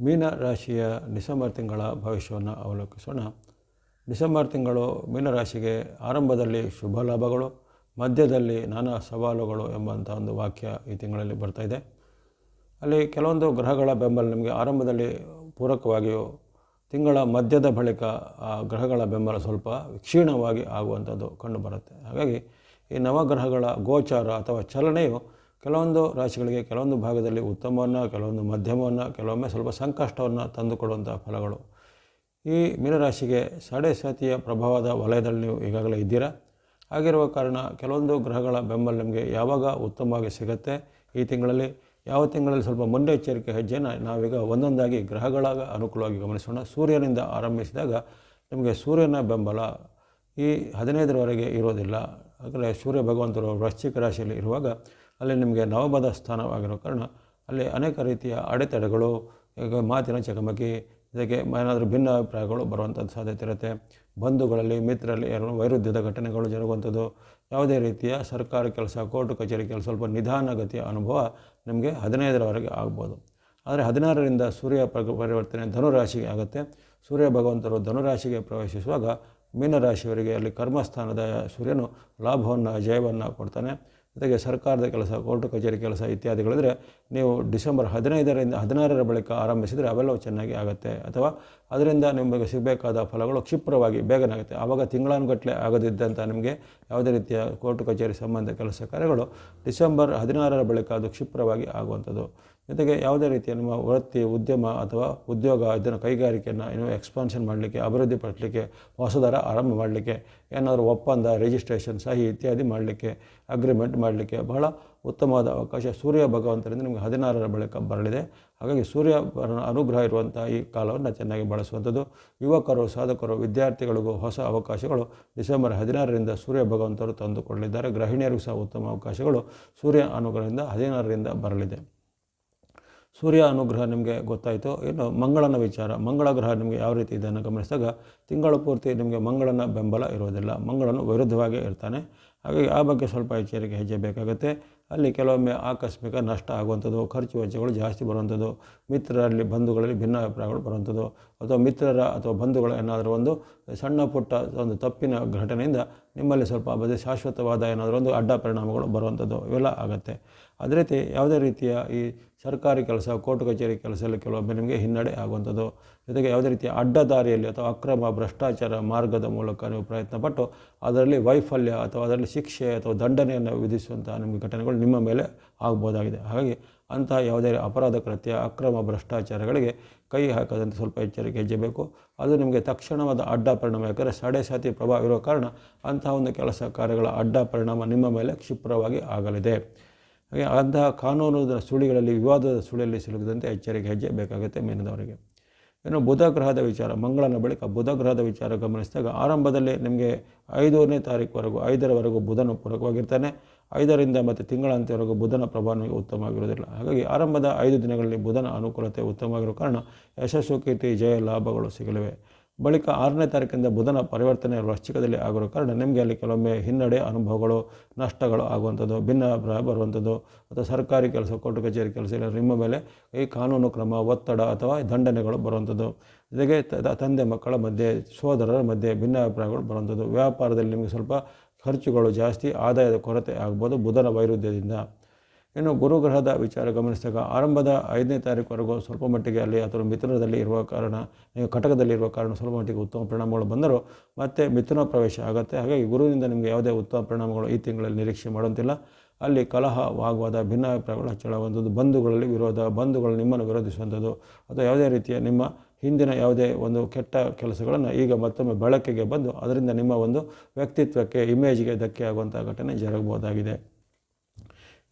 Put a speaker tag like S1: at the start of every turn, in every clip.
S1: ಮೀನ ರಾಶಿಯ ಡಿಸೆಂಬರ್ ತಿಂಗಳ ಭವಿಷ್ಯವನ್ನು ಅವಲೋಕಿಸೋಣ. ಡಿಸೆಂಬರ್ ತಿಂಗಳು ಮೀನರಾಶಿಗೆ ಆರಂಭದಲ್ಲಿ ಶುಭ ಲಾಭಗಳು, ಮಧ್ಯದಲ್ಲಿ ನಾನಾ ಸವಾಲುಗಳು ಎಂಬಂಥ ಒಂದು ವಾಕ್ಯ ಈ ತಿಂಗಳಲ್ಲಿ ಬರ್ತಾ ಇದೆ. ಅಲ್ಲಿ ಕೆಲವೊಂದು ಗ್ರಹಗಳ ಬೆಂಬಲ ನಿಮಗೆ ಆರಂಭದಲ್ಲಿ ಪೂರಕವಾಗಿಯೂ ತಿಂಗಳ ಮಧ್ಯದ ಬಳಿಕ ಆ ಗ್ರಹಗಳ ಬೆಂಬಲ ಸ್ವಲ್ಪ ಕ್ಷೀಣವಾಗಿ ಆಗುವಂಥದ್ದು ಕಂಡುಬರುತ್ತೆ. ಹಾಗಾಗಿ ಈ ನವಗ್ರಹಗಳ ಗೋಚಾರ ಅಥವಾ ಚಲನೆಯು ಕೆಲವೊಂದು ರಾಶಿಗಳಿಗೆ ಕೆಲವೊಂದು ಭಾಗದಲ್ಲಿ ಉತ್ತಮವನ್ನು, ಕೆಲವೊಂದು ಮಧ್ಯಮವನ್ನು, ಕೆಲವೊಮ್ಮೆ ಸ್ವಲ್ಪ ಸಂಕಷ್ಟವನ್ನು ತಂದುಕೊಡುವಂಥ ಫಲಗಳು. ಈ ಮೀನರಾಶಿಗೆ ಸಾಡೆ ಸಾತಿಯ ಪ್ರಭಾವದ ವಲಯದಲ್ಲಿ ನೀವು ಈಗಾಗಲೇ ಇದ್ದೀರಾ? ಆಗಿರುವ ಕಾರಣ ಕೆಲವೊಂದು ಗ್ರಹಗಳ ಬೆಂಬಲ ನಿಮಗೆ ಯಾವಾಗ ಉತ್ತಮವಾಗಿ ಸಿಗುತ್ತೆ? ಈ ತಿಂಗಳಲ್ಲಿ ಯಾವ ತಿಂಗಳಲ್ಲಿ ಸ್ವಲ್ಪ ಮುನ್ನೆಚ್ಚರಿಕೆ ಹೆಜ್ಜೆಯನ್ನು ನಾವೀಗ ಒಂದೊಂದಾಗಿ ಗ್ರಹಗಳ ಅನುಕೂಲವಾಗಿ ಗಮನಿಸೋಣ. ಸೂರ್ಯನಿಂದ ಆರಂಭಿಸಿದಾಗ ನಿಮಗೆ ಸೂರ್ಯನ ಬೆಂಬಲ ಈ ಹದಿನೈದರವರೆಗೆ ಇರೋದಿಲ್ಲ. ಆದರೆ ಸೂರ್ಯ ಭಗವಂತರು ವೃಶ್ಚಿಕ ರಾಶಿಯಲ್ಲಿ ಇರುವಾಗ ಅಲ್ಲಿ ನಿಮಗೆ ನವಬದ ಸ್ಥಾನವಾಗಿರೋ ಕಾರಣ ಅಲ್ಲಿ ಅನೇಕ ರೀತಿಯ ಅಡೆತಡೆಗಳು ಮಾತಿನ ಚಕಮಕಿ, ಇದಕ್ಕೆ ಏನಾದರೂ ಭಿನ್ನ ಅಭಿಪ್ರಾಯಗಳು ಬರುವಂಥದ್ದು ಸಾಧ್ಯತೆ ಇರುತ್ತೆ. ಬಂಧುಗಳಲ್ಲಿ, ಮಿತ್ರರಲ್ಲಿ ಏನೋ ವೈರುಧ್ಯದ ಘಟನೆಗಳು ಜರುಗುವಂಥದ್ದು ಯಾವುದೇ ರೀತಿಯ ಸರ್ಕಾರಿ ಕೆಲಸ, ಕೋರ್ಟ್ ಕಚೇರಿ ಕೆಲಸ, ಸ್ವಲ್ಪ ನಿಧಾನಗತಿಯ ಅನುಭವ ನಿಮಗೆ ಹದಿನೈದರವರೆಗೆ ಆಗ್ಬೋದು. ಆದರೆ ಹದಿನಾರರಿಂದ ಸೂರ್ಯ ಪ್ರ ಪರಿವರ್ತನೆ ಧನುರಾಶಿಗೆ ಆಗುತ್ತೆ. ಸೂರ್ಯ ಭಗವಂತರು ಧನುರಾಶಿಗೆ ಪ್ರವೇಶಿಸುವಾಗ ಮೀನರಾಶಿಯವರಿಗೆ ಅಲ್ಲಿ ಕರ್ಮಸ್ಥಾನದ ಸೂರ್ಯನು ಲಾಭವನ್ನು, ಜಯವನ್ನು ಕೊಡ್ತಾನೆ. ಜೊತೆಗೆ ಸರ್ಕಾರದ ಕೆಲಸ, ಕೋರ್ಟ್ ಕಚೇರಿ ಕೆಲಸ ಇತ್ಯಾದಿಗಳಿದ್ರೆ ನೀವು ಡಿಸೆಂಬರ್ ಹದಿನೈದರಿಂದ, ಹದಿನಾರರ ಬಳಿಕ ಆರಂಭಿಸಿದರೆ ಅವೆಲ್ಲವೂ ಚೆನ್ನಾಗಿ ಆಗುತ್ತೆ. ಅಥವಾ ಅದರಿಂದ ನಿಮಗೆ ಸಿಗಬೇಕಾದ ಫಲಗಳು ಕ್ಷಿಪ್ರವಾಗಿ ಬೇಗನೆ ಆಗುತ್ತೆ. ಆವಾಗ ತಿಂಗಳಾನುಗಟ್ಟಲೆ ಆಗದಿದ್ದಂಥ ನಿಮಗೆ ಯಾವುದೇ ರೀತಿಯ ಕೋರ್ಟ್ ಕಚೇರಿ ಸಂಬಂಧ ಕೆಲಸ ಕಾರ್ಯಗಳು ಡಿಸೆಂಬರ್ ಹದಿನಾರರ ಬಳಿಕ ಅದು ಕ್ಷಿಪ್ರವಾಗಿ ಆಗುವಂಥದ್ದು. ಜೊತೆಗೆ ಯಾವುದೇ ರೀತಿಯ ನಿಮ್ಮ ವೃತ್ತಿ, ಉದ್ಯಮ ಅಥವಾ ಉದ್ಯೋಗ ಇದನ್ನು ಕೈಗಾರಿಕೆಯನ್ನು ಇನ್ನೂ ಎಕ್ಸ್ಪಾನ್ಷನ್ ಮಾಡಲಿಕ್ಕೆ ಅಭಿವೃದ್ಧಿಪಡಿಸಲಿಕ್ಕೆ ಹೊಸದರ ಆರಂಭ ಮಾಡಲಿಕ್ಕೆ, ಏನಾದರೂ ಒಪ್ಪಂದ ರಿಜಿಸ್ಟ್ರೇಷನ್ ಸಹಿ ಇತ್ಯಾದಿ ಮಾಡಲಿಕ್ಕೆ ಅಗ್ರಿಮೆಂಟ್ ಮಾಡಲಿಕ್ಕೆ ಬಹಳ ಉತ್ತಮವಾದ ಅವಕಾಶ ಸೂರ್ಯ ಭಗವಂತರಿಂದ ನಿಮಗೆ ಹದಿನಾರರ ಬಳಿಕ ಬರಲಿದೆ. ಹಾಗಾಗಿ ಸೂರ್ಯ ಅನುಗ್ರಹ ಇರುವಂಥ ಈ ಕಾಲವನ್ನು ಚೆನ್ನಾಗಿ ಬಳಸುವಂಥದ್ದು. ಯುವಕರು, ಸಾಧಕರು, ವಿದ್ಯಾರ್ಥಿಗಳಿಗೂ ಹೊಸ ಅವಕಾಶಗಳು ಡಿಸೆಂಬರ್ ಹದಿನಾರರಿಂದ ಸೂರ್ಯ ಭಗವಂತರು ತಂದುಕೊಳ್ಳಲಿದ್ದಾರೆ ಗೃಹಿಣಿಯರಿಗೂ ಸಹ ಉತ್ತಮ ಅವಕಾಶಗಳು ಸೂರ್ಯ ಅನುಗ್ರಹದಿಂದ ಹದಿನಾರರಿಂದ ಬರಲಿದೆ. ಸೂರ್ಯ ಅನುಗ್ರಹ ನಿಮಗೆ ಗೊತ್ತಾಯಿತು. ಏನು ಮಂಗಳನ ವಿಚಾರ ಮಂಗಳ ಗ್ರಹ ನಿಮಗೆ ಯಾವ ರೀತಿ ಇದನ್ನು ಗಮನಿಸಿದಾಗ ತಿಂಗಳು ಪೂರ್ತಿ ನಿಮಗೆ ಮಂಗಳನ ಬೆಂಬಲ ಇರೋದಿಲ್ಲ ಮಂಗಳನು ವಿರುದ್ಧವಾಗಿ ಇರ್ತಾನೆ. ಹಾಗಾಗಿ ಆ ಬಗ್ಗೆ ಸ್ವಲ್ಪ ಎಚ್ಚರಿಕೆ ಹೆಜ್ಜೆ ಬೇಕಾಗುತ್ತೆ. ಅಲ್ಲಿ ಕೆಲವೊಮ್ಮೆ ಆಕಸ್ಮಿಕ ನಷ್ಟ ಆಗುವಂಥದ್ದು, ಖರ್ಚು ವೆಚ್ಚಗಳು ಜಾಸ್ತಿ ಬರುವಂಥದ್ದು ಮಿತ್ರರಲ್ಲಿ ಬಂಧುಗಳಲ್ಲಿ ಭಿನ್ನ ಅಭಿಪ್ರಾಯಗಳು ಬರುವಂಥದ್ದು. ಅಥವಾ ಮಿತ್ರರ ಅಥವಾ ಬಂಧುಗಳ ಏನಾದರೂ ಒಂದು ಸಣ್ಣ ಪುಟ್ಟ ಒಂದು ತಪ್ಪಿನ ಘಟನೆಯಿಂದ ನಿಮ್ಮಲ್ಲಿ ಸ್ವಲ್ಪ ಬದಲು ಶಾಶ್ವತವಾದ ಏನಾದರೂ ಒಂದು ಅಡ್ಡ ಪರಿಣಾಮಗಳು ಬರುವಂಥದ್ದು, ಇವೆಲ್ಲ ಆಗುತ್ತೆ. ಅದೇ ರೀತಿ ಯಾವುದೇ ರೀತಿಯ ಈ ಸರ್ಕಾರಿ ಕೆಲಸ, ಕೋರ್ಟ್ ಕಚೇರಿ ಕೆಲಸದಲ್ಲಿ ಕೆಲವೊಮ್ಮೆ ನಿಮಗೆ ಹಿನ್ನಡೆ ಆಗುವಂಥದ್ದು. ಜೊತೆಗೆ ಯಾವುದೇ ರೀತಿಯ ಅಡ್ಡದಾರಿಯಲ್ಲಿ ಅಥವಾ ಅಕ್ರಮ ಭ್ರಷ್ಟಾಚಾರ ಮಾರ್ಗದ ಮೂಲಕ ನೀವು ಪ್ರಯತ್ನಪಟ್ಟು ಅದರಲ್ಲಿ ವೈಫಲ್ಯ ಅಥವಾ ಅದರಲ್ಲಿ ಶಿಕ್ಷೆ ಅಥವಾ ದಂಡನೆಯನ್ನು ವಿಧಿಸುವಂಥ ನಿಮಗೆ ಘಟನೆಗಳು ನಿಮ್ಮ ಮೇಲೆ ಆಗ್ಬೋದಾಗಿದೆ. ಹಾಗಾಗಿ ಅಂತಹ ಯಾವುದೇ ಅಪರಾಧ ಕೃತ್ಯ, ಅಕ್ರಮ ಭ್ರಷ್ಟಾಚಾರಗಳಿಗೆ ಕೈ ಹಾಕದಂತೆ ಸ್ವಲ್ಪ ಎಚ್ಚರಿಕೆ ಹೆಜ್ಜೆ ಬೇಕು ಅದು ನಿಮಗೆ ತಕ್ಷಣವಾದ ಅಡ್ಡ ಪರಿಣಾಮ. ಯಾಕಂದರೆ ಸಾಡೆ ಸಾತಿ ಪ್ರಭಾವ ಇರೋ ಕಾರಣ ಅಂತಹ ಒಂದು ಕೆಲಸ ಕಾರ್ಯಗಳ ಅಡ್ಡ ಪರಿಣಾಮ ನಿಮ್ಮ ಮೇಲೆ ಕ್ಷಿಪ್ರವಾಗಿ ಆಗಲಿದೆ. ಹಾಗೆ ಅಂತಹ ಕಾನೂನು ಸುಳಿಗಳಲ್ಲಿ, ವಿವಾದದ ಸುಳಿಯಲ್ಲಿ ಸಿಲುಕದಂತೆ ಎಚ್ಚರಿಕೆ ಹೆಜ್ಜೆ ಬೇಕಾಗುತ್ತೆ ಮೀನದವರಿಗೆ. ಇನ್ನು ಬುಧ ಗ್ರಹದ ವಿಚಾರ, ಮಂಗಳನ ಬಳಿಕ ಬುಧ ಗ್ರಹದ ವಿಚಾರ ಗಮನಿಸಿದಾಗ ಆರಂಭದಲ್ಲಿ ನಿಮಗೆ ಐದನೇ ತಾರೀಕುವರೆಗೂ ಐದರವರೆಗೂ ಬುಧನು ಪೂರಕವಾಗಿರ್ತಾನೆ. ಐದರಿಂದ ಮತ್ತು ತಿಂಗಳಂತೆವರೆಗೂ ಬುಧನ ಪ್ರಭಾವ ಉತ್ತಮವಾಗಿರುವುದಿಲ್ಲ. ಹಾಗಾಗಿ ಆರಂಭದ ಐದು ದಿನಗಳಲ್ಲಿ ಬುಧನ ಅನುಕೂಲತೆ ಉತ್ತಮವಾಗಿರೋ ಕಾರಣ ಯಶಸ್ಸು ಕೀರ್ತಿ ಜಯ ಲಾಭಗಳು ಸಿಗಲಿವೆ. ಬಳಿಕ ಆರನೇ ತಾರೀಕಿಂದ ಬುಧನ ಪರಿವರ್ತನೆ ವೃಶ್ಚಿಕದಲ್ಲಿ ಆಗಿರೋ ಕಾರಣ ನಿಮಗೆ ಅಲ್ಲಿ ಕೆಲವೊಮ್ಮೆ ಹಿನ್ನಡೆ ಅನುಭವಗಳು, ನಷ್ಟಗಳು ಆಗುವಂಥದ್ದು ಭಿನ್ನಾಭಿಪ್ರಾಯ ಬರುವಂಥದ್ದು, ಅಥವಾ ಸರ್ಕಾರಿ ಕೆಲಸ, ಕೋರ್ಟ್ ಕಚೇರಿ ಕೆಲಸ ಇಲ್ಲ, ನಿಮ್ಮ ಮೇಲೆ ಈ ಕಾನೂನು ಕ್ರಮ, ಒತ್ತಡ ಅಥವಾ ದಂಡನೆಗಳು ಬರುವಂಥದ್ದು. ಜೊತೆಗೆ ತಂದೆ ಮಕ್ಕಳ ಮಧ್ಯೆ, ಸೋದರರ ಮಧ್ಯೆ ಭಿನ್ನಾಭಿಪ್ರಾಯಗಳು ಬರುವಂಥದ್ದು. ವ್ಯಾಪಾರದಲ್ಲಿ ನಿಮಗೆ ಸ್ವಲ್ಪ ಖರ್ಚುಗಳು ಜಾಸ್ತಿ, ಆದಾಯದ ಕೊರತೆ ಆಗ್ಬೋದು ಬುಧನ ವೈರುಧ್ಯದಿಂದ. ಇನ್ನು ಗುರುಗ್ರಹದ ವಿಚಾರ ಗಮನಿಸಿದಾಗ ಆರಂಭದ ಐದನೇ ತಾರೀಕುವರೆಗೂ ಸ್ವಲ್ಪ ಮಟ್ಟಿಗೆ ಅಲ್ಲಿ ಅಥವಾ ಮಿಥುನದಲ್ಲಿ ಇರುವ ಕಾರಣ, ಕಟಕದಲ್ಲಿ ಇರುವ ಕಾರಣ ಸ್ವಲ್ಪ ಮಟ್ಟಿಗೆ ಉತ್ತಮ ಪರಿಣಾಮಗಳು ಬಂದರೂ ಮತ್ತೆ ಮಿಥುನ ಪ್ರವೇಶ ಆಗುತ್ತೆ. ಹಾಗಾಗಿ ಗುರುವಿನಿಂದ ನಿಮಗೆ ಯಾವುದೇ ಉತ್ತಮ ಪರಿಣಾಮಗಳು ಈ ತಿಂಗಳಲ್ಲಿ ನಿರೀಕ್ಷೆ ಮಾಡುವಂತಿಲ್ಲ. ಅಲ್ಲಿ ಕಲಹ ವಾಗ್ವಾದ ಭಿನ್ನಾಭಿಪ್ರಾಯಗಳು ಚಳವಂತದ್ದು ಬಂಧುಗಳಲ್ಲಿ ವಿರೋಧ, ಬಂಧುಗಳು ನಿಮ್ಮನ್ನು ವಿರೋಧಿಸುವಂಥದ್ದು, ಅಥವಾ ಯಾವುದೇ ರೀತಿಯ ನಿಮ್ಮ ಹಿಂದಿನ ಯಾವುದೇ ಒಂದು ಕೆಟ್ಟ ಕೆಲಸಗಳನ್ನು ಈಗ ಮತ್ತೊಮ್ಮೆ ಬಳಕೆಗೆ ಬಂದು ಅದರಿಂದ ನಿಮ್ಮ ಒಂದು ವ್ಯಕ್ತಿತ್ವಕ್ಕೆ, ಇಮೇಜ್ಗೆ ಧಕ್ಕೆ ಆಗುವಂಥ ಘಟನೆ ಜರಗಬಹುದಾಗಿದೆ.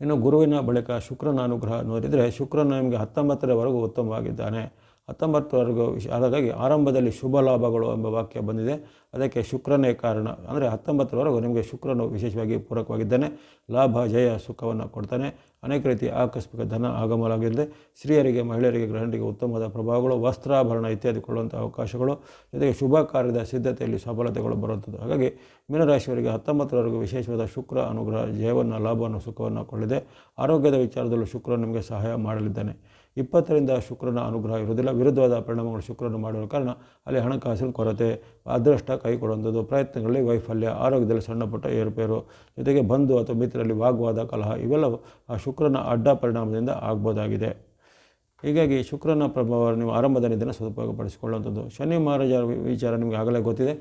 S1: ಇನ್ನು ಗುರುವಿನ ಬಳಿಕ ಶುಕ್ರನ ಅನುಗ್ರಹ ನೋಡಿದರೆ ಶುಕ್ರನ ನಿಮಗೆ ಹತ್ತೊಂಬತ್ತರವರೆಗೂ ಉತ್ತಮವಾಗಿದ್ದಾನೆ. ಹತ್ತೊಂಬತ್ತರವರೆಗೂ ವಿಶ ಹಾಗಾಗಿ ಆರಂಭದಲ್ಲಿ ಶುಭ ಲಾಭಗಳು ಎಂಬ ವಾಕ್ಯ ಬಂದಿದೆ. ಅದಕ್ಕೆ ಶುಕ್ರನೇ ಕಾರಣ. ಅಂದರೆ ಹತ್ತೊಂಬತ್ತರವರೆಗೂ ನಿಮಗೆ ಶುಕ್ರನು ವಿಶೇಷವಾಗಿ ಪೂರಕವಾಗಿದ್ದಾನೆ. ಲಾಭ, ಜಯ, ಸುಖವನ್ನು ಕೊಡ್ತಾನೆ. ಅನೇಕ ರೀತಿಯ ಆಕಸ್ಮಿಕ ಧನ ಆಗಮಲಾಗಿದೆ ಸ್ತ್ರೀಯರಿಗೆ, ಮಹಿಳೆಯರಿಗೆ ಗ್ರಹಣಿಗೆ ಉತ್ತಮವಾದ ಪ್ರಭಾವಗಳು, ವಸ್ತ್ರಾಭರಣ ಇತ್ಯಾದಿ ಕೊಳ್ಳುವಂಥ ಅವಕಾಶಗಳು. ಜೊತೆಗೆ ಶುಭ ಕಾರ್ಯದ ಸಿದ್ಧತೆಯಲ್ಲಿ ಸಫಲತೆಗಳು ಬರುತ್ತದೆ ಹಾಗಾಗಿ ಮೀನರಾಶಿಯವರಿಗೆ ಹತ್ತೊಂಬತ್ತರವರೆಗೂ ವಿಶೇಷವಾದ ಶುಕ್ರ ಅನುಗ್ರಹ, ಜಯವನ್ನು, ಲಾಭವನ್ನು, ಸುಖವನ್ನು ಕೊಳ್ಳಿದೆ ಆರೋಗ್ಯದ ವಿಚಾರದಲ್ಲೂ ಶುಕ್ರ ನಿಮಗೆ ಸಹಾಯ ಮಾಡಲಿದ್ದಾನೆ. ಇಪ್ಪತ್ತರಿಂದ ಶುಕ್ರನ ಅನುಗ್ರಹ ಇರುವುದಿಲ್ಲ. ವಿರುದ್ಧವಾದ ಪರಿಣಾಮಗಳು ಶುಕ್ರನ ಮಾಡುವ ಕಾರಣ ಅಲ್ಲಿ ಹಣಕಾಸಿನ ಕೊರತೆ, ಅದೃಷ್ಟ ಕೈ ಕೊಡುವಂಥದ್ದು, ಪ್ರಯತ್ನಗಳಲ್ಲಿ ವೈಫಲ್ಯ, ಆರೋಗ್ಯದಲ್ಲಿ ಸಣ್ಣಪುಟ್ಟ ಏರುಪೇರು, ಜೊತೆಗೆ ಬಂಧು ಅಥವಾ ಮಿತ್ರರಲ್ಲಿ ವಾಗ್ವಾದ, ಕಲಹ, ಇವೆಲ್ಲವೂ ಆ ಶುಕ್ರನ ಅಡ್ಡ ಪರಿಣಾಮದಿಂದ ಆಗ್ಬೋದಾಗಿದೆ. ಹೀಗಾಗಿ ಶುಕ್ರನ ಪ್ರಭಾವ ನೀವು ಆರಂಭದ ಸದುಪಯೋಗ ಸದುಪಯೋಗಪಡಿಸಿಕೊಳ್ಳುವಂಥದ್ದು. ಶನಿ ಮಹಾರಾಜರ ವಿಚಾರ ನಿಮಗೆ ಆಗಲೇ ಗೊತ್ತಿದೆ.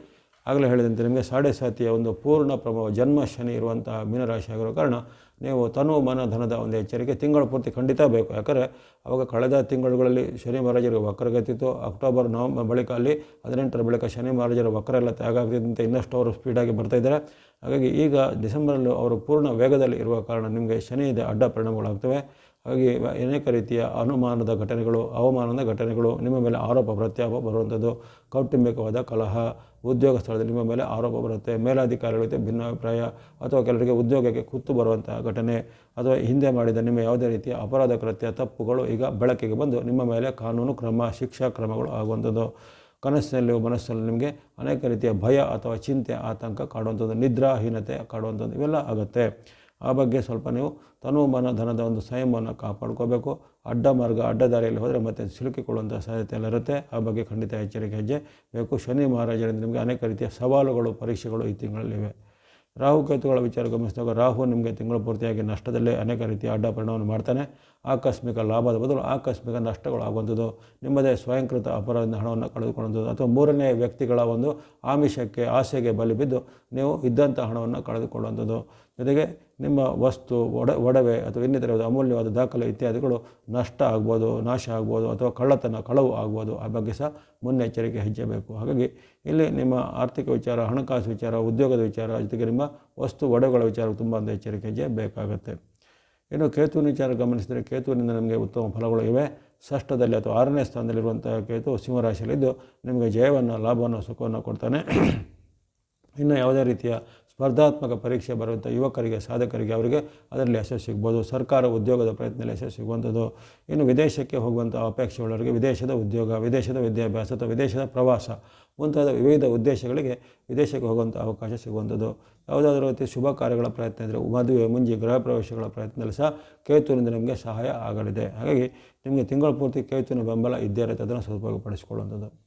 S1: ಆಗಲೇ ಹೇಳಿದಂತೆ ನಿಮಗೆ ಸಾಡೆ ಸಾತಿಯ ಒಂದು ಪೂರ್ಣ ಪ್ರಭಾವ ಜನ್ಮ ಶನಿ ಇರುವಂತಹ ಮೀನರಾಶಿ ಆಗಿರೋ ಕಾರಣ ನೀವು ತನು ಮನ ಧನದ ಒಂದು ಎಚ್ಚರಿಕೆ ತಿಂಗಳ ಪೂರ್ತಿ ಖಂಡಿತ ಬೇಕು. ಯಾಕಂದರೆ ಅವಾಗ ಕಳೆದ ತಿಂಗಳುಗಳಲ್ಲಿ ಶನಿ ಮಹಾರಾಜರಿಗೆ ವಕ್ರಗತಿತ್ತು ಅಕ್ಟೋಬರ್, ನವಂಬರ್ ಬಳಿಕ ಅಲ್ಲಿ ಹದಿನೆಂಟರ ಬಳಿಕ ಶನಿ ಮಹಾರಾಜರ ವಕ್ರ ಎಲ್ಲ ತ್ಯಾಗ ಆಗ್ತಿದ್ದಂತೆ ಇನ್ನಷ್ಟು ಅವರು ಸ್ಪೀಡಾಗಿ ಬರ್ತಾ ಇದ್ದಾರೆ. ಹಾಗಾಗಿ ಈಗ ಡಿಸೆಂಬರಲ್ಲಿ ಅವರು ಪೂರ್ಣ ವೇಗದಲ್ಲಿ ಇರುವ ಕಾರಣ ನಿಮಗೆ ಶನಿಯಿಂದ ಅಡ್ಡ ಪರಿಣಾಮಗಳಾಗ್ತವೆ. ಹಾಗಾಗಿ ಅನೇಕ ರೀತಿಯ ಅನುಮಾನದ ಘಟನೆಗಳು, ಅವಮಾನದ ಘಟನೆಗಳು ನಿಮ್ಮ ಮೇಲೆ ಆರೋಪ ಪ್ರತ್ಯಾಪ ಬರುವಂಥದ್ದು. ಕೌಟುಂಬಿಕವಾದ ಕಲಹ ಉದ್ಯೋಗ ಸ್ಥಳದಲ್ಲಿ ನಿಮ್ಮ ಮೇಲೆ ಆರೋಪ ಬರುತ್ತೆ, ಮೇಲಾಧಿಕಾರಿಗಳ ಜೊತೆ ಭಿನ್ನಾಭಿಪ್ರಾಯ ಅಥವಾ ಕೆಲವರಿಗೆ ಉದ್ಯೋಗಕ್ಕೆ ಕುತ್ತು ಬರುವಂತಹ ಘಟನೆ ಅಥವಾ ಹಿಂದೆ ಮಾಡಿದ ನಿಮ್ಮ ಯಾವುದೇ ರೀತಿಯ ಅಪರಾಧ, ಕೃತ್ಯ, ತಪ್ಪುಗಳು ಈಗ ಬೆಳಕಿಗೆ ಬಂದು ನಿಮ್ಮ ಮೇಲೆ ಕಾನೂನು ಕ್ರಮ, ಶಿಕ್ಷಾ ಕ್ರಮಗಳು ಆಗುವಂಥದ್ದು. ಕನಸಿನಲ್ಲಿ ಮನಸ್ಸಿನಲ್ಲಿ ನಿಮಗೆ ಅನೇಕ ರೀತಿಯ ಭಯ ಅಥವಾ ಚಿಂತೆ, ಆತಂಕ ಕಾಡುವಂಥದ್ದು, ನಿದ್ರಾಹೀನತೆ ಕಾಡುವಂಥದ್ದು ಇವೆಲ್ಲ ಆಗುತ್ತೆ. ಆ ಬಗ್ಗೆ ಸ್ವಲ್ಪ ನೀವು ತನು ಮನ ಧನದ ಒಂದು ಸಂಯಮವನ್ನು ಕಾಪಾಡ್ಕೋಬೇಕು. ಅಡ್ಡ ಮಾರ್ಗ, ಅಡ್ಡ ದಾರಿಯಲ್ಲಿ ಹೋದರೆ ಮತ್ತೆ ಸಿಲುಕಿಕೊಳ್ಳುವಂಥ ಸಾಧ್ಯತೆ ಎಲ್ಲ ಇರುತ್ತೆ. ಆ ಬಗ್ಗೆ ಖಂಡಿತ ಎಚ್ಚರಿಕೆ ಹೆಜ್ಜೆ ಬೇಕು. ಶನಿ ಮಹಾರಾಜರಿಂದ ನಿಮಗೆ ಅನೇಕ ರೀತಿಯ ಸವಾಲುಗಳು, ಪರೀಕ್ಷೆಗಳು ಈ ತಿಂಗಳಲ್ಲಿವೆ. ರಾಹು ಕೇತುಗಳ ವಿಚಾರ ಗಮನಿಸಿದಾಗ ರಾಹು ನಿಮಗೆ ತಿಂಗಳು ಪೂರ್ತಿಯಾಗಿ ನಷ್ಟದಲ್ಲೇ ಅನೇಕ ರೀತಿಯ ಅಡ್ಡ ಪರಿಣಾಮವನ್ನು ಮಾಡ್ತಾನೆ. ಆಕಸ್ಮಿಕ ಲಾಭದ ಬದಲು ಆಕಸ್ಮಿಕ ನಷ್ಟಗಳು ಆಗುವಂಥದ್ದು. ನಿಮ್ಮದೇ ಸ್ವಯಂಕೃತ ಅಪರಾಧದಿಂದ ಹಣವನ್ನು ಕಳೆದುಕೊಳ್ಳುವಂಥದ್ದು. ಅಥವಾ ಮೂರನೇ ವ್ಯಕ್ತಿಗಳ ಒಂದು ಆಮಿಷಕ್ಕೆ, ಆಸೆಗೆ ಬಲಿ ಬಿದ್ದು ನೀವು ಇದ್ದಂಥ ಹಣವನ್ನು ಕಳೆದುಕೊಳ್ಳುವಂಥದ್ದು. ಜೊತೆಗೆ ನಿಮ್ಮ ವಸ್ತು, ಒಡ, ಒಡವೆ ಅಥವಾ ಇನ್ನಿತರ ಅಮೂಲ್ಯವಾದ ದಾಖಲೆ ಇತ್ಯಾದಿಗಳು ನಷ್ಟ ಆಗ್ಬೋದು, ನಾಶ ಆಗ್ಬೋದು ಅಥವಾ ಕಳ್ಳತನ, ಕಳವು ಆಗ್ಬೋದು, ಆ ಬಗ್ಗೆ ಸಹ ಮುನ್ನೆಚ್ಚರಿಕೆ ಹೆಚ್ಚಬೇಕು. ಬೇಕು ಹಾಗಾಗಿ ಇಲ್ಲಿ ನಿಮ್ಮ ಆರ್ಥಿಕ ವಿಚಾರ, ಹಣಕಾಸು ವಿಚಾರ, ಉದ್ಯೋಗದ ವಿಚಾರ, ಜೊತೆಗೆ ನಿಮ್ಮ ವಸ್ತು, ಒಡವೆಗಳ ವಿಚಾರ ತುಂಬ ಒಂದು ಎಚ್ಚರಿಕೆ ಹೆಜ್ಜೆ ಬೇಕಾಗುತ್ತೆ. ಇನ್ನು ಕೇತುವಿನ ವಿಚಾರ ಗಮನಿಸಿದರೆ ಕೇತುವಿನಿಂದ ನಮಗೆ ಉತ್ತಮ ಫಲಗಳು ಇವೆ. ಷಷ್ಠದಲ್ಲಿ ಅಥವಾ ಆರನೇ ಸ್ಥಾನದಲ್ಲಿರುವಂಥ ಕೇತು ಸಿಂಹರಾಶಿಯಲ್ಲಿದ್ದು ನಿಮಗೆ ಜಯವನ್ನು, ಲಾಭವನ್ನು, ಸುಖವನ್ನು ಕೊಡ್ತಾನೆ. ಇನ್ನು ಯಾವುದೇ ರೀತಿಯ ಸ್ಪರ್ಧಾತ್ಮಕ ಪರೀಕ್ಷೆ ಬರುವಂಥ ಯುವಕರಿಗೆ, ಸಾಧಕರಿಗೆ ಅವರಿಗೆ ಅದರಲ್ಲಿ ಯಶಸ್ಸು ಸಿಗ್ಬೋದು. ಸರ್ಕಾರ ಉದ್ಯೋಗದ ಪ್ರಯತ್ನದಲ್ಲಿ ಯಶಸ್ಸು ಸಿಗುವಂಥದ್ದು. ಇನ್ನು ವಿದೇಶಕ್ಕೆ ಹೋಗುವಂಥ ಅಪೇಕ್ಷೆ ಉಳ್ಳವರಿಗೆ ವಿದೇಶದ ಉದ್ಯೋಗ, ವಿದೇಶದ ವಿದ್ಯಾಭ್ಯಾಸ ಅಥವಾ ವಿದೇಶದ ಪ್ರವಾಸ ಮುಂತಾದ ವಿವಿಧ ಉದ್ದೇಶಗಳಿಗೆ ವಿದೇಶಕ್ಕೆ ಹೋಗುವಂಥ ಅವಕಾಶ ಸಿಗುವಂಥದ್ದು. ಯಾವುದಾದ್ರೂ ರೀತಿ ಶುಭ ಕಾರ್ಯಗಳ ಪ್ರಯತ್ನ ಇದ್ದರೆ ಮದುವೆ, ಮುಂಜಿ ಗೃಹ ಪ್ರವೇಶಗಳ ಪ್ರಯತ್ನದಲ್ಲಿ ಸಹ ಕೇತುವಿನಿಂದ ನಿಮಗೆ ಸಹಾಯ ಆಗಲಿದೆ. ಹಾಗಾಗಿ ನಿಮಗೆ ತಿಂಗಳ ಪೂರ್ತಿ ಕೇತುವಿನ ಬೆಂಬಲ ಇದ್ದೇ ಇರುತ್ತೆ, ಅದನ್ನು ಸದುಪಯೋಗಪಡಿಸಿಕೊಳ್ಳುವಂಥದ್ದು.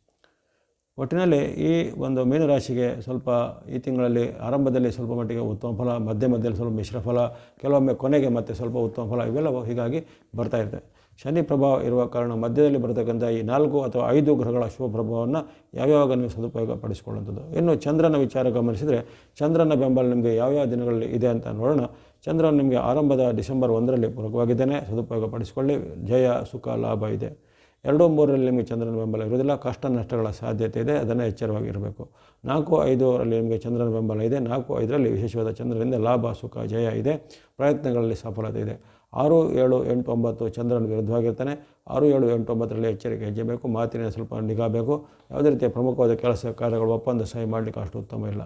S1: ಒಟ್ಟಿನಲ್ಲಿ ಈ ಒಂದು ಮೀನರಾಶಿಗೆ ಸ್ವಲ್ಪ ಈ ತಿಂಗಳಲ್ಲಿ ಆರಂಭದಲ್ಲಿ ಸ್ವಲ್ಪ ಮಟ್ಟಿಗೆ ಉತ್ತಮ ಫಲ, ಮಧ್ಯ ಮಧ್ಯದಲ್ಲಿ ಸ್ವಲ್ಪ ಮಿಶ್ರ ಫಲ, ಕೆಲವೊಮ್ಮೆ ಕೊನೆಗೆ ಮತ್ತೆ ಸ್ವಲ್ಪ ಉತ್ತಮ ಫಲ ಇವೆಲ್ಲವೂ ಹೀಗಾಗಿ ಬರ್ತಾ ಇರ್ತವೆ ಶನಿ ಪ್ರಭಾವ ಇರುವ ಕಾರಣ ಮಧ್ಯದಲ್ಲಿ ಬರತಕ್ಕಂಥ ಈ ನಾಲ್ಕು ಅಥವಾ ಐದು ಗ್ರಹಗಳ ಶುಭ ಪ್ರಭಾವವನ್ನು ಯಾವ್ಯಾವಾಗ ನೀವು ಸದುಪಯೋಗ ಪಡಿಸಿಕೊಳ್ಳುವಂಥದ್ದು ಇನ್ನು ಚಂದ್ರನ ವಿಚಾರ ಗಮನಿಸಿದರೆ ಚಂದ್ರನ ಬೆಂಬಲ ನಿಮಗೆ ಯಾವ್ಯಾವ ದಿನಗಳಲ್ಲಿ ಇದೆ ಅಂತ ನೋಡೋಣ. ಚಂದ್ರನ ನಿಮಗೆ ಆರಂಭದ ಡಿಸೆಂಬರ್ ಒಂದರಲ್ಲಿ ಪೂರಕವಾಗಿದ್ದೇನೆ ಸದುಪಯೋಗ ಪಡಿಸಿಕೊಳ್ಳಿ ಜಯ, ಸುಖ, ಲಾಭ ಇದೆ. ಎರಡು ಮೂರರಲ್ಲಿ ನಿಮಗೆ ಚಂದ್ರನ ಬೆಂಬಲ ಇರುವುದಿಲ್ಲ, ಕಷ್ಟ ನಷ್ಟಗಳ ಸಾಧ್ಯತೆ ಇದೆ, ಅದನ್ನು ಎಚ್ಚರವಾಗಿರಬೇಕು. ನಾಲ್ಕು ಐದರಲ್ಲಿ ನಿಮಗೆ ಚಂದ್ರನ ಬೆಂಬಲ ಇದೆ, ನಾಲ್ಕು ಐದರಲ್ಲಿ ವಿಶೇಷವಾದ ಚಂದ್ರನಿಂದ ಲಾಭ, ಸುಖ, ಜಯ ಇದೆ, ಪ್ರಯತ್ನಗಳಲ್ಲಿ ಸಫಲತೆ ಇದೆ. ಆರು, ಏಳು, ಎಂಟು, ಒಂಬತ್ತು ಚಂದ್ರನ ವಿರುದ್ಧವಾಗಿರ್ತಾನೆ. ಆರು, ಏಳು, ಎಂಟು, ಒಂಬತ್ತರಲ್ಲಿ ಎಚ್ಚರಿಕೆ ಹೆಜ್ಜೆ ಬೇಕು ಮಾತಿನ ಸ್ವಲ್ಪ ನಿಗಾ ಬೇಕು ಯಾವುದೇ ರೀತಿಯ ಪ್ರಮುಖವಾದ ಕೆಲಸ ಕಾರ್ಯಗಳು ಒಪ್ಪಂದ ಸಹಿ ಮಾಡಲಿಕ್ಕೆ ಅಷ್ಟು ಉತ್ತಮ ಇಲ್ಲ.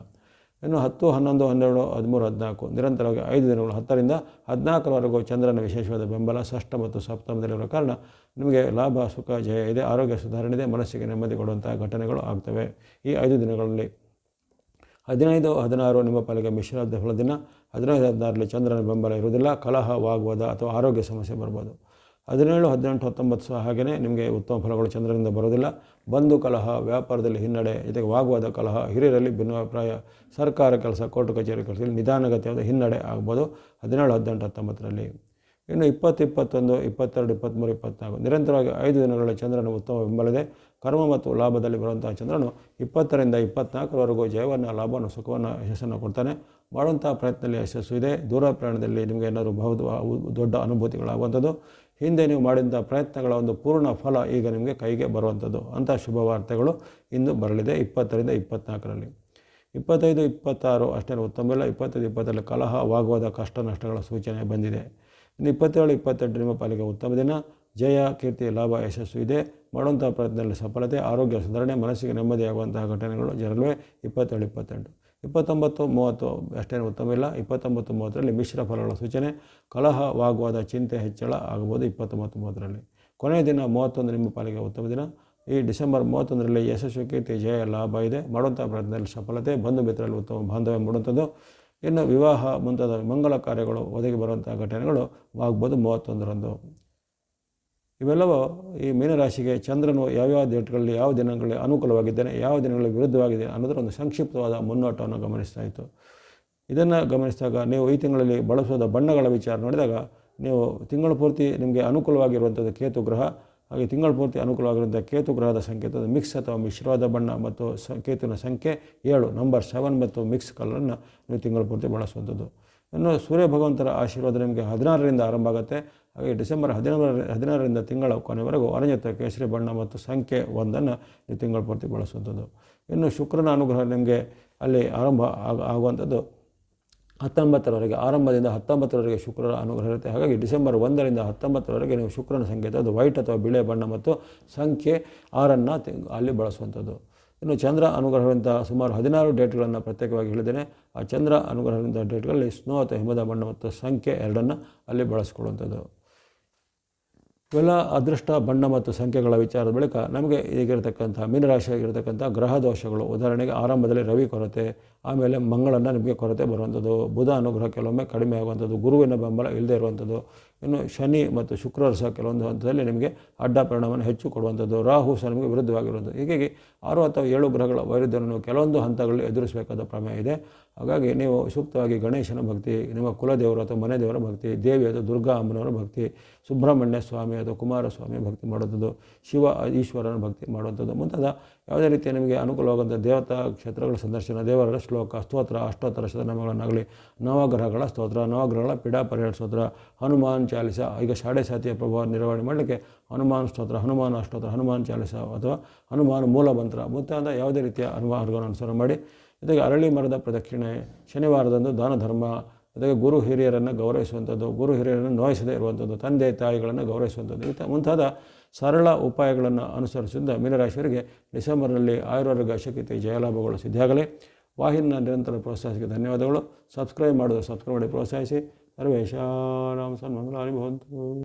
S1: ಇನ್ನು ಹತ್ತು, ಹನ್ನೊಂದು, ಹನ್ನೆರಡು, ಹದಿಮೂರು, ಹದಿನಾಲ್ಕು, ನಿರಂತರವಾಗಿ ಐದು ದಿನಗಳು, ಹತ್ತರಿಂದ ಹದಿನಾಲ್ಕರವರೆಗೂ ಚಂದ್ರನ ವಿಶೇಷವಾದ ಬೆಂಬಲ, ಷಷ್ಠ ಮತ್ತು ಸಪ್ತಮದಲ್ಲಿರುವ ಕಾರಣ ನಿಮಗೆ ಲಾಭ, ಸುಖ, ಜಯ ಇದೆ, ಆರೋಗ್ಯ ಸುಧಾರಣೆ ಇದೆ, ಮನಸ್ಸಿಗೆ ನೆಮ್ಮದಿ ಕೊಡುವಂಥ ಘಟನೆಗಳು ಆಗ್ತವೆ. ಈ ಐದು ದಿನಗಳಲ್ಲಿ ಹದಿನೈದು, ಹದಿನಾರು ನಿಮ್ಮ ಪಾಲಿಗೆ ಮಿಶ್ರಾಬ್ದ ಫಲದಿನ. ಹದಿನೈದು, ಹದಿನಾರರಲ್ಲಿ ಚಂದ್ರನ ಬೆಂಬಲ ಇರುವುದಿಲ್ಲ. ಕಲಹ ಅಥವಾ ಆರೋಗ್ಯ ಸಮಸ್ಯೆ ಬರ್ಬೋದು ಹದಿನೇಳು, ಹದಿನೆಂಟು, ಹತ್ತೊಂಬತ್ತು ಸಹ ಹಾಗೆಯೇ ನಿಮಗೆ ಉತ್ತಮ ಫಲಗಳು ಚಂದ್ರನಿಂದ ಬರೋದಿಲ್ಲ. ಬಂಧು ಕಲಹ, ವ್ಯಾಪಾರದಲ್ಲಿ ಹಿನ್ನಡೆ ಜೊತೆಗೆ ವಾಗ್ವಾದ ಕಲಹ, ಹಿರಿಯರಲ್ಲಿ ಭಿನ್ನಾಭಿಪ್ರಾಯ, ಸರ್ಕಾರ ಕೆಲಸ, ಕೋರ್ಟ್ ಕಚೇರಿ ಕೆಲಸದಲ್ಲಿ ನಿಧಾನಗತಿಯಾದ ಹಿನ್ನಡೆ ಆಗ್ಬೋದು. ಹದಿನೇಳು, ಹದಿನೆಂಟು, ಹತ್ತೊಂಬತ್ತರಲ್ಲಿ. ಇನ್ನು ಇಪ್ಪತ್ತು ಇಪ್ಪತ್ತೊಂದು ಇಪ್ಪತ್ತೆರಡು, ಇಪ್ಪತ್ತ್ಮೂರು, ಇಪ್ಪತ್ತ್ನಾಲ್ಕು, ನಿರಂತರವಾಗಿ ಐದು ದಿನಗಳ ಚಂದ್ರನ ಉತ್ತಮ ಬೆಂಬಲಿದೆ ಕರ್ಮ ಮತ್ತು ಲಾಭದಲ್ಲಿ ಬರುವಂತಹ ಚಂದ್ರನು ಇಪ್ಪತ್ತರಿಂದ ಇಪ್ಪತ್ನಾಲ್ಕರವರೆಗೂ ಜಯವನ್ನು, ಲಾಭವನ್ನು, ಸುಖವನ್ನು, ಯಶಸ್ಸನ್ನು ಕೊಡ್ತಾನೆ. ಮಾಡುವಂಥ ಪ್ರಯತ್ನದಲ್ಲಿ ಯಶಸ್ಸು ಇದೆ. ದೂರ ಪ್ರಯಾಣದಲ್ಲಿ ನಿಮಗೆ ಏನಾದರೂ ಬಹುದು ದೊಡ್ಡ ಅನುಭೂತಿಗಳಾಗುವಂಥದ್ದು. ಹಿಂದೆ ನೀವು ಮಾಡಿದಂಥ ಪ್ರಯತ್ನಗಳ ಒಂದು ಪೂರ್ಣ ಫಲ ಈಗ ನಿಮಗೆ ಕೈಗೆ ಬರುವಂಥದ್ದು. ಅಂಥ ಶುಭವಾರ್ತೆಗಳು ಇಂದು ಬರಲಿದೆ ಇಪ್ಪತ್ತರಿಂದ ಇಪ್ಪತ್ನಾಲ್ಕರಲ್ಲಿ. ಇಪ್ಪತ್ತೈದು, ಇಪ್ಪತ್ತಾರು ಅಷ್ಟೇ ಉತ್ತಮ ಇಲ್ಲ, ಇಪ್ಪತ್ತೈದು, ಇಪ್ಪತ್ತರಲ್ಲಿ ಕಲಹ ವಾಗ್ವಾದ ಕಷ್ಟ ನಷ್ಟಗಳ ಸೂಚನೆ ಬಂದಿದೆ. ಇನ್ನು ಇಪ್ಪತ್ತೇಳು, ಇಪ್ಪತ್ತೆಂಟು ನಿಮ್ಮ ಪಾಲಿಗೆ ಉತ್ತಮ ದಿನ. ಜಯ, ಕೀರ್ತಿ, ಲಾಭ, ಯಶಸ್ಸು ಇದೆ. ಮಾಡುವಂಥ ಪ್ರಯತ್ನದಲ್ಲಿ ಸಫಲತೆ, ಆರೋಗ್ಯ ಸುಧಾರಣೆ, ಮನಸ್ಸಿಗೆ ನೆಮ್ಮದಿಯಾಗುವಂತಹ ಘಟನೆಗಳು ಜನರಲ್ವೇ ಇಪ್ಪತ್ತೇಳು, ಇಪ್ಪತ್ತೆಂಟು. ಇಪ್ಪತ್ತೊಂಬತ್ತು, ಮೂವತ್ತು, ಅಷ್ಟೇನು ಉತ್ತಮ ಇಲ್ಲ. ಇಪ್ಪತ್ತೊಂಬತ್ತು, ಮೂವತ್ತರಲ್ಲಿ ಮಿಶ್ರ ಫಲಗಳ ಸೂಚನೆ. ಕಲಹ ವಾಗ್ವಾದ ಚಿಂತೆ ಹೆಚ್ಚಳ ಆಗಬಹುದು ಇಪ್ಪತ್ತೊಂಬತ್ತು, ಮೂವತ್ತರಲ್ಲಿ. ಕೊನೆಯ ದಿನ ಮೂವತ್ತೊಂದು ನಿಮ್ಮ ಪಾಲಿಗೆ ಉತ್ತಮ ದಿನ. ಈ ಡಿಸೆಂಬರ್ ಮೂವತ್ತೊಂದರಲ್ಲಿ ಯಶಸ್ವಿ ಕೀರ್ತಿ ಜಯ ಲಾಭ ಇದೆ. ಮಾಡುವಂಥ ಪ್ರಯತ್ನದಲ್ಲಿ ಸಫಲತೆ, ಬಂಧು ಮಿತ್ರರಲ್ಲಿ ಉತ್ತಮ ಬಾಂಧವ್ಯ ಮೂಡುವಂಥದ್ದು. ಇನ್ನು ವಿವಾಹ ಮುಂತಾದ ಮಂಗಳ ಕಾರ್ಯಗಳು ಒದಗಿ ಬರುವಂಥ ಘಟನೆಗಳು ಆಗ್ಬೋದು ಮೂವತ್ತೊಂದರಂದು. ಇವೆಲ್ಲವೂ ಈ ಮೀನರಾಶಿಗೆ ಚಂದ್ರನು ಯಾವ್ಯಾವ ಡೇಟ್ಗಳಲ್ಲಿ ಯಾವ ದಿನಗಳಲ್ಲಿ ಅನುಕೂಲವಾಗಿದ್ದಾನೆ, ಯಾವ ದಿನಗಳಲ್ಲಿ ವಿರುದ್ಧವಾಗಿದೆ ಅನ್ನೋದರ ಒಂದು ಸಂಕ್ಷಿಪ್ತವಾದ ಮುನ್ನೋಟವನ್ನು ಗಮನಿಸ್ತಾ ಇತ್ತು. ಇದನ್ನು ಗಮನಿಸಿದಾಗ ನೀವು ಈ ತಿಂಗಳಲ್ಲಿ ಬಳಸೋದ ಬಣ್ಣಗಳ ವಿಚಾರ ನೋಡಿದಾಗ ನೀವು ತಿಂಗಳು ಪೂರ್ತಿ ನಿಮಗೆ ಅನುಕೂಲವಾಗಿರುವಂಥದ್ದು ಕೇತು ಗ್ರಹ, ಹಾಗೆ ತಿಂಗಳು ಪೂರ್ತಿ ಅನುಕೂಲವಾಗಿರುವಂಥ ಕೇತು ಗ್ರಹದ ಸಂಕೇತದ ಮಿಕ್ಸ್ ಅಥವಾ ಮಿಶ್ರವಾದ ಬಣ್ಣ ಮತ್ತು ಸ, ಕೇತುವಿನ ಸಂಖ್ಯೆ ಏಳು, ನಂಬರ್ ಸೆವೆನ್ ಮತ್ತು ಮಿಕ್ಸ್ ಕಲರನ್ನು ನೀವು ತಿಂಗಳು ಪೂರ್ತಿ ಬಳಸುವಂಥದ್ದು. ಇನ್ನು ಸೂರ್ಯ ಭಗವಂತರ ಆಶೀರ್ವಾದ ನಿಮಗೆ ಹದಿನಾರರಿಂದ ಆರಂಭ ಆಗುತ್ತೆ. ಹಾಗೆ ಡಿಸೆಂಬರ್ ಹದಿನಾರ, ಹದಿನಾರರಿಂದ ತಿಂಗಳ ಕೊನೆವರೆಗೂ ಅರಣ್ಯತ, ಕೇಸರಿ ಬಣ್ಣ ಮತ್ತು ಸಂಖ್ಯೆ ಒಂದನ್ನು ಈ ತಿಂಗಳ ಪೂರ್ತಿ ಬಳಸುವಂಥದ್ದು. ಇನ್ನು ಶುಕ್ರನ ಅನುಗ್ರಹ ನಿಮಗೆ ಅಲ್ಲಿ ಆರಂಭ ಆಗ, ಆಗುವಂಥದ್ದು ಹತ್ತೊಂಬತ್ತರವರೆಗೆ, ಆರಂಭದಿಂದ ಹತ್ತೊಂಬತ್ತರವರೆಗೆ ಶುಕ್ರರ ಅನುಗ್ರಹ ಇರುತ್ತೆ. ಹಾಗಾಗಿ ಡಿಸೆಂಬರ್ ಒಂದರಿಂದ ಹತ್ತೊಂಬತ್ತರವರೆಗೆ ನೀವು ಶುಕ್ರನ ಸಂಕೇತ, ಅದು ವೈಟ್ ಅಥವಾ ಬಿಳೆ ಬಣ್ಣ ಮತ್ತು ಸಂಖ್ಯೆ ಆರನ್ನು ಅಲ್ಲಿ ಬಳಸುವಂಥದ್ದು. ಇನ್ನು ಚಂದ್ರ ಅನುಗ್ರಹದಿಂದ ಸುಮಾರು ಹದಿನಾರು ಡೇಟ್ಗಳನ್ನು ಪ್ರತ್ಯೇಕವಾಗಿ ಹೇಳಿದ್ದೇನೆ. ಆ ಚಂದ್ರ ಅನುಗ್ರಹದಿಂದ ಡೇಟ್ಗಳಲ್ಲಿ ಸ್ನೋ ಅಥವಾ ಹಿಮದ ಬಣ್ಣ ಮತ್ತು ಸಂಖ್ಯೆ ಎರಡನ್ನು ಅಲ್ಲಿ ಬಳಸ್ಕೊಳ್ಳುವಂಥದ್ದು. ಇವೆಲ್ಲ ಅದೃಷ್ಟ, ಬಣ್ಣ ಮತ್ತು ಸಂಖ್ಯೆಗಳ ವಿಚಾರದ ಬಳಿಕ ನಮಗೆ ಈಗಿರತಕ್ಕಂಥ ಮೀನರಾಶಿಯಾಗಿರ್ತಕ್ಕಂಥ ಗ್ರಹ ದೋಷಗಳು, ಉದಾಹರಣೆಗೆ ಆರಂಭದಲ್ಲಿ ರವಿ ಕೊರತೆ, ಆಮೇಲೆ ಮಂಗಳನ ನಿಮಗೆ ಕೊರತೆ ಬರುವಂಥದ್ದು, ಬುಧ ಅನುಗ್ರಹ ಕೆಲವೊಮ್ಮೆ ಕಡಿಮೆ ಆಗುವಂಥದ್ದು ಗುರುವಿನ ಬೆಂಬಲ ಇಲ್ಲದೆ ಇರುವಂಥದ್ದು ಇನ್ನು ಶನಿ ಮತ್ತು ಶುಕ್ರವಾರ ಸಹ ಕೆಲವೊಂದು ಹಂತದಲ್ಲಿ ನಿಮಗೆ ಅಡ್ಡ ಪರಿಣಾಮವನ್ನು ಹೆಚ್ಚು ಕೊಡುವಂಥದ್ದು, ರಾಹು ಸಹ ನಿಮಗೆ ವಿರುದ್ಧವಾಗಿರುವಂಥದ್ದು. ಹೀಗಾಗಿ ಆರು ಅಥವಾ ಏಳು ಗ್ರಹಗಳ ವೈರುಧ್ಯವನ್ನು ಕೆಲವೊಂದು ಹಂತಗಳಲ್ಲಿ ಎದುರಿಸಬೇಕಾದ ಪ್ರಮೇಯ ಇದೆ. ಹಾಗಾಗಿ ನೀವು ಸೂಕ್ತವಾಗಿ ಗಣೇಶನ ಭಕ್ತಿ, ನಿಮ್ಮ ಕುಲದೇವರು ಅಥವಾ ಮನೆ ದೇವರ ಭಕ್ತಿ, ದೇವಿ ಅಥವಾ ದುರ್ಗಾ ಅಮ್ಮನವರ ಭಕ್ತಿ, ಸುಬ್ರಹ್ಮಣ್ಯ ಸ್ವಾಮಿ ಅಥವಾ ಕುಮಾರಸ್ವಾಮಿ ಭಕ್ತಿ ಮಾಡುವಂಥದ್ದು, ಶಿವ ಈಶ್ವರನ ಭಕ್ತಿ ಮಾಡುವಂಥದ್ದು. ಮುಂತಾದ ಯಾವುದೇ ರೀತಿಯ ನಿಮಗೆ ಅನುಕೂಲವಾಗುವಂಥ ದೇವತಾ ಕ್ಷೇತ್ರಗಳ ಸಂದರ್ಶನ, ದೇವರ ಶ್ಲೋಕ, ಸ್ತೋತ್ರ, ಅಷ್ಟೋತ್ತರ ಶತನಾಮಗಳನ್ನಾಗಲಿ, ನವಗ್ರಹಗಳ ಸ್ತೋತ್ರ, ನವಗ್ರಹಗಳ ಪೀಡಾ ಪರಿಹಾರ ಸ್ತೋತ್ರ, ಹನುಮಾನ್ ಚಾಲಿಸ, ಈಗ ಶಾಡೆ ಸಾತಿಯ ಪ್ರಭಾವ ನಿರ್ವಹಣೆ ಮಾಡಲಿಕ್ಕೆ ಹನುಮಾನ್ ಸ್ತೋತ್ರ, ಹನುಮಾನ್ ಅಷ್ಟೋತ್ರ ಹನುಮಾನ್ ಚಾಲಿಸ ಅಥವಾ ಹನುಮಾನ್ ಮೂಲ ಮಂತ್ರ ಮುಂತಾದ ಯಾವುದೇ ರೀತಿಯ ಹನುಮಾರ್ಗವನ್ನು ಅನುಸರಣೆ ಮಾಡಿ. ಜೊತೆಗೆ ಅರಳಿ ಮರದ ಪ್ರದಕ್ಷಿಣೆ, ಶನಿವಾರದಂದು ದಾನ ಧರ್ಮ, ಜೊತೆಗೆ ಗುರು ಹಿರಿಯರನ್ನು ಗೌರವಿಸುವಂಥದ್ದು, ಗುರು ಹಿರಿಯರನ್ನು ನೋಯಿಸದೇ ಇರುವಂಥದ್ದು, ತಂದೆ ತಾಯಿಗಳನ್ನು ಗೌರವಿಸುವಂಥದ್ದು, ಇಂಥ ಮುಂತಾದ ಸರಳ ಉಪಾಯಗಳನ್ನು ಅನುಸರಿಸಿದ ಮೀನರಾಶಿಯವರಿಗೆ ಡಿಸೆಂಬರ್ನಲ್ಲಿ ಆಯುರ್ವೇದ ಶಕ್ತಿ ಜಯಲಾಭಗಳು ಸಿದ್ಧಿಯಾಗಲಿ ವಾಹಿನಿನ ನಿರಂತರ ಪ್ರೋತ್ಸಾಹಕ್ಕೆ ಧನ್ಯವಾದಗಳು. ಸಬ್ಸ್ಕ್ರೈಬ್ ಮಾಡೋದು ಸಬ್ಸ್ಕ್ರೈಬ್ ಮಾಡಿ ಪ್ರೋತ್ಸಾಹಿಸಿ. सर्वेशारां सर्वमङ्गलानि भवन्तु